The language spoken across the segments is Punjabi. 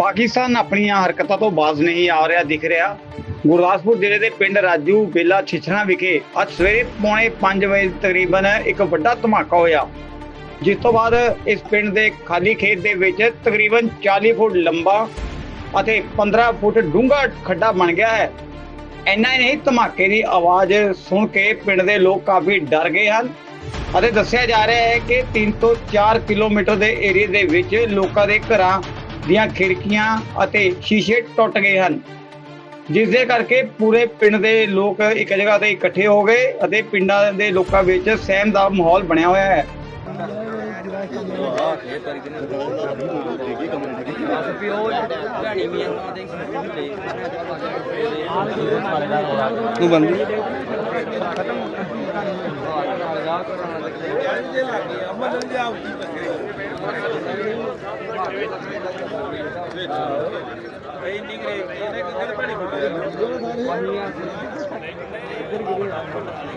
ਪਾਕਿਸਤਾਨ ਆਪਣੀਆਂ ਹਰਕਤਾਂ ਤੋਂ ਬਾਜ਼ ਨਹੀਂ ਆ ਰਿਹਾ, ਦਿਖ ਰਿਹਾ। ਗੁਰਦਾਸਪੁਰ ਜ਼ਿਲ੍ਹੇ ਦੇ ਪਿੰਡ ਰਾਜੂ ਬੇਲਾ ਛਿਛਣਾ ਵਿਖੇ ਅੱਜ ਸਵੇਰੇ ਪੌਣੇ 5 ਵਜੇ ਤਕਰੀਬਨ ਇੱਕ ਵੱਡਾ ਧਮਾਕਾ ਹੋਇਆ। ਜਿਸ ਤੋਂ ਬਾਅਦ ਇਸ ਪਿੰਡ ਦੇ ਖਾਲੀ ਖੇਤ ਦੇ ਵਿੱਚ ਤਕਰੀਬਨ 40 ਫੁੱਟ ਲੰਬਾ ਅਤੇ 15 ਫੁੱਟ ਡੂੰਘਾ ਖੱਡਾ ਬਣ ਗਿਆ ਹੈ। ਇੰਨਾ ਹੀ ਨਹੀਂ, ਧਮਾਕੇ ਦੀ ਆਵਾਜ਼ ਸੁਣ ਕੇ ਪਿੰਡ ਦੇ ਲੋਕ ਕਾਫੀ ਡਰ ਗਏ ਹਨ ਅਤੇ ਦੱਸਿਆ ਜਾ ਰਿਹਾ ਹੈ ਕਿ 3 ਤੋਂ 4 ਕਿਲੋਮੀਟਰ ਦੇ ਏਰੀਆ ਦੇ ਵਿੱਚ ਲੋਕਾਂ ਦੇ ਘਰਾਂ ਦੀਆਂ ਖਿੜਕੀਆਂ ਅਤੇ ਸ਼ੀਸ਼ੇ ਟੁੱਟ ਗਏ ਹਨ। ਜਿਸ ਦੇ ਕਰਕੇ ਪੂਰੇ ਪਿੰਡ ਦੇ ਲੋਕ ਇੱਕ ਜਗ੍ਹਾ ਤੇ ਇਕੱਠੇ ਹੋ ਗਏ ਅਤੇ ਪਿੰਡਾਂ ਦੇ ਲੋਕਾਂ ਵਿੱਚ ਸਹਿਮ ਦਾ ਮਾਹੌਲ ਬਣਿਆ ਹੋਇਆ ਹੈ। ਤੂੰ ਬੰਦੀ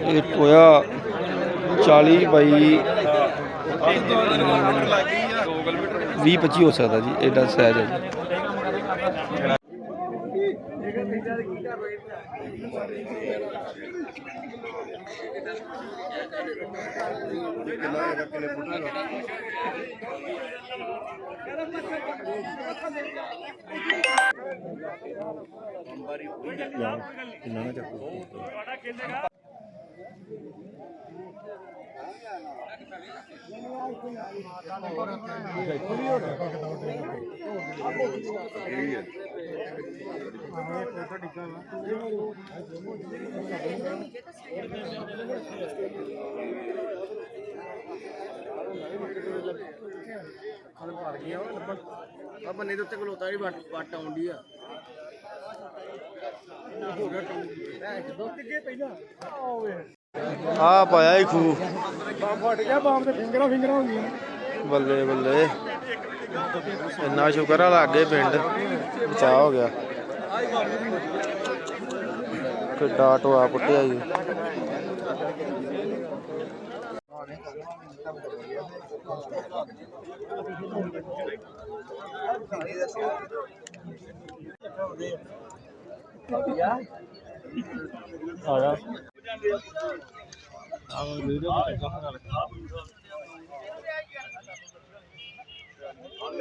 ਇਹ ਟੋਇਆ 40 ਬਾਈ 20 25 ਹੋ ਸਕਦਾ ਜੀ ਐਡਾ ਸਾਈਜ਼ ਹੈ ਜੀ। ਕਿੰਨਾ ਹੈਗਾ ਕਿੰਨੇ ਫੁੱਟ ਹੈਗਾ ਅੰਬਾਰੀ ਪੂਰੀ ਕਿੰਨਾ ਨਾ ਚੱਕੋ ਤੁਹਾਡਾ ਖੇਲੇਗਾ ਠੀਕ ਹੈ। ਆ ਬੰਨੇ ਦੇ ਉੱਤੇ ਖਲੋਤਾ ਜਿਹੜੀ ਵੱਟ ਵੱਟ ਆਉਂਦੀ ਆ ਆ ਪਾਇਆ ਹੀ ਖੂ ਬੰਬ ਫਟ ਗਿਆ ਬੰਬ ਤੇ ਫਿੰਗਰਾਂ ਫਿੰਗਰਾਂ ਹੋ ਗਈਆਂ। ਬੱਲੇ ਬੱਲੇ ਇੰਨਾ ਸ਼ੁਕਰ ਆ ਲੱਗੇ ਪਿੰਡ। ਬਚਾ ਹੋ ਗਿਆ। ਕਿੱਡਾ ਟੋਆ ਪੁੱਟਿਆ ਜੀ।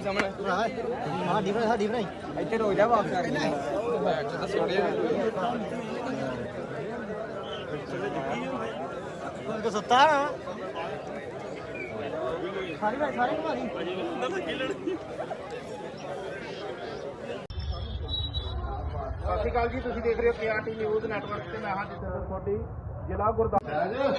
ਸਾਡੀ ਬਣਾਈ ਸਾਡੀ ਬਣਾਈ ਇੱਥੇ ਰੋ ਜਾ ਵਾਪਸ ਆ ਕੇ ਸੁੱਤਾ ਸਾਰੀ ਭਾਈ ਸਾਰੀ ਘੁਮਾਰੀ ਸਤਿ ਸ਼੍ਰੀ ਅਕਾਲ ਜੀ ਤੁਸੀਂ ਦੇਖ ਰਹੇ ਹੋ ਪੀਆਰਟੀ ਨਿਊਜ਼ ਨੈਟਵਰਕ ਤੇ ਮੈਂ ਹਾਂ ਜਿੱਥੇ ਤੁਹਾਡੀ ਜ਼ਿਲ੍ਹਾ ਗੁਰਦਾਸਪੁਰ